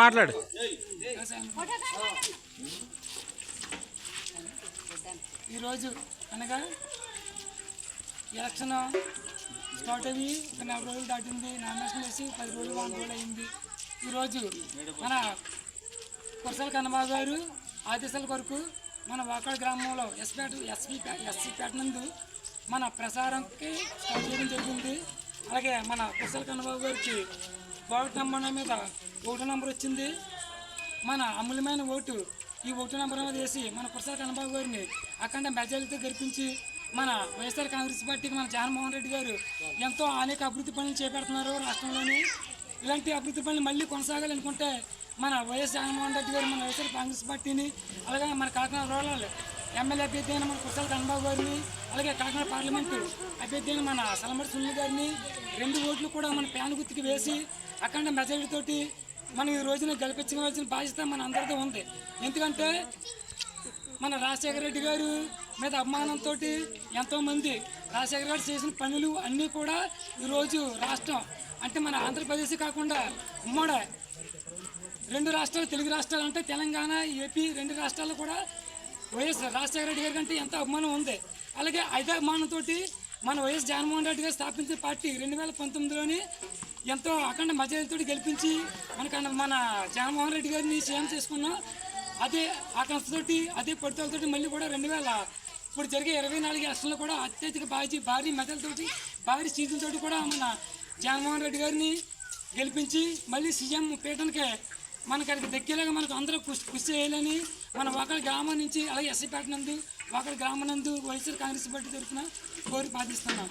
మాట్లాడు. ఈరోజు అనగా ఎలక్షన్ స్టార్ట్ అయ్యి ఒక నెల రోజులు దాటింది. నామినేషన్ వేసి పది రోజులు వారం రోజులు అయింది. ఈరోజు మన కురసాల కన్నబాబు గారు ఆదేశాల కొరకు మన వాకాడ గ్రామంలో ఎస్పేట ఎస్పీ ఎస్సీపేట నందు మన ప్రసారంకి స్టార్ట్ చేయడం జరిగింది. అలాగే మన కుశల కన్నబాబు గారికి ఓటు నెంబర్ మీద ఓటు నెంబర్ వచ్చింది. మన అమూల్యమైన ఓటు ఈ ఓటు నెంబర్ మీద వేసి మన కుశల కన్నబాబు గారిని అఖండ మెజారిటీతో గెలిపించి మన వైఎస్ఆర్ కాంగ్రెస్ పార్టీకి మన జగన్మోహన్ రెడ్డి గారు ఎంతో అనేక అభివృద్ధి పనులు చేపడుతున్నారు రాష్ట్రంలోని. ఇలాంటి అభివృద్ధి పనులు మళ్ళీ కొనసాగాలనుకుంటే మన వైఎస్ జగన్మోహన్ రెడ్డి గారు మన వైఎస్ఆర్ కాంగ్రెస్ పార్టీని అలాగే మన కాకినాడ రూరల్ ఎమ్మెల్యే అభ్యర్థి అయిన మన కురసాల కన్నబాబు గారిని అలాగే కాకినాడ పార్లమెంటు అభ్యర్థి అయిన మన సలమడి సునీల్ గారిని రెండు ఓట్లు కూడా మన ప్యాన్ గుర్తుకి వేసి అఖండ మెజారిటీతోటి మనం ఈ రోజున గెలిపించవలసిన బాధ్యత మన అందరితో ఉంది. ఎందుకంటే మన రాజశేఖర రెడ్డి గారు మీద అభిమానంతో ఎంతోమంది రాజశేఖర గారు చేసిన పనులు అన్నీ కూడా ఈరోజు రాష్ట్రం అంటే మన ఆంధ్రప్రదేశ్ కాకుండా ఉమ్మడి రెండు రాష్ట్రాలు తెలుగు రాష్ట్రాలు అంటే తెలంగాణ ఏపీ రెండు రాష్ట్రాల్లో కూడా వైఎస్ రాజశేఖర రెడ్డి గారి కంటే ఎంతో అభిమానం ఉంది. అలాగే అదే అభిమానంతో మన వైఎస్ జగన్మోహన్ రెడ్డి గారు స్థాపించిన పార్టీ రెండు వేల పంతొమ్మిదిలోని ఎంతో అఖండ మధ్యతో గెలిపించి మనకు మన జగన్మోహన్ రెడ్డి గారిని సీఎం చేసుకున్నాం అదే ఆకాంక్షతోటి అదే పట్టుదలతోటి మళ్ళీ కూడా రెండు వేల ఇప్పుడు జరిగే ఇరవై నాలుగు ఎలక్షన్లో కూడా అత్యధిక భారీ భారీ మెదలతోటి భారీ సీట్లతోటి కూడా మన జగన్మోహన్ రెడ్డి గారిని గెలిపించి మళ్ళీ సీఎం పీఠానికి మనకి అక్కడికి దక్కేలాగా మనకు అందరూ కృషి కృషి చేయాలని మన ఒకరి గ్రామం నుంచి అలాగే ఎస్సీపేట నందు ఒకరి గ్రామం నందు వైఎస్ఆర్ కాంగ్రెస్ పార్టీ తరఫున కోరి బాధిస్తున్నాం